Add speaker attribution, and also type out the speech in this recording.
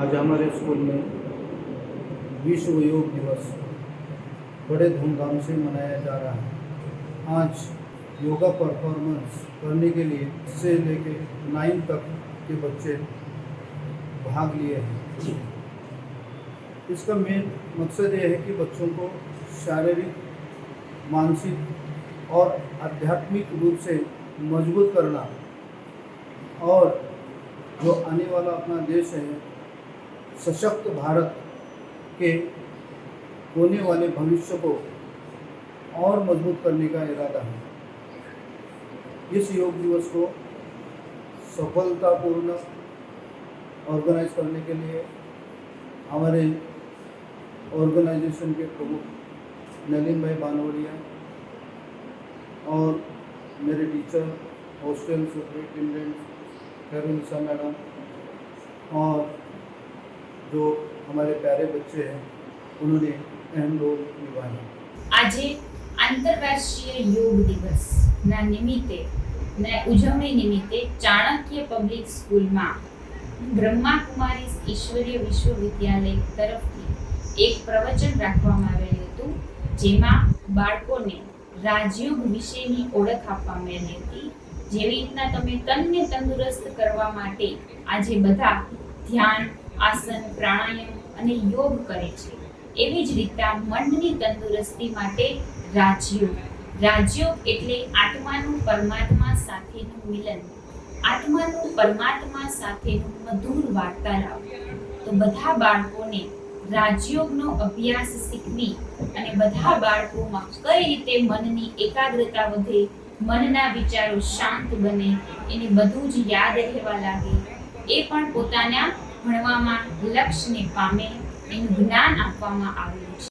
Speaker 1: आज हमारे स्कूल में विश्व योग दिवस बड़े धूमधाम से मनाया जा रहा है। आज योगा परफॉर्मेंस करने के लिए से लेके नाइन तक के बच्चे भाग लिए हैं। इसका मेन मकसद ये है कि बच्चों को शारीरिक मानसिक और आध्यात्मिक रूप से मज़बूत करना और जो आने वाला अपना देश है सशक्त भारत के होने वाले भविष्य को और मज़बूत करने का इरादा है। इस योग दिवस को सफलतापूर्ण ऑर्गेनाइज करने के लिए हमारे ऑर्गेनाइजेशन के प्रमुख नलिन भाई बानवड़िया और मेरे teacher hostel superintendent Khairunisa madam और जो हमारे प्यारे बच्चे हैं उन्होंने अहम रोल निभाया
Speaker 2: આજે આંતરરાષ્ટ્રીય યોગ દિવસના નિમિત્તે ને ઉજવણી નિમિત્તે ચાણક્ય પબ્લિક સ્કૂલમાં બ્રહ્મા કુમારી ઈશ્વરીય વિશ્વવિદ્યાલય તરફથી એક પ્રવચન રાખવામાં આવેલું હતું જેમાં બાળકોને રાજયોગ વિશેની ઓળખ આપવામાં આવી હતી જેવી રીતના તમે તનને તંદુરસ્ત કરવા માટે આજે બધા ધ્યાન આસન, પ્રાણાયામ અને યોગ કરે છે. એવી જ રીતના મનની તંદુરસ્તી માટે રાજયોગ રાજયોગ એટલે આત્માનું પરમાત્મા સાથેનું મિલન. આત્માનું પરમાત્મા સાથેનું મધુર વાર્તાલાપ. તો બધા બાળકોને રાજયોગનો અભ્યાસ શીખવી અને બધા બાળકોમાં કઈ રીતે મનની એકાગ્રતા વધે, મનના વિચારો શાંત બને, એને બધું જ યાદ રહેવા લાગે, એ પણ પોતાના ભણવામાં લક્ષ્યને પામે એનું જ્ઞાન આપવામાં આવેલું છે.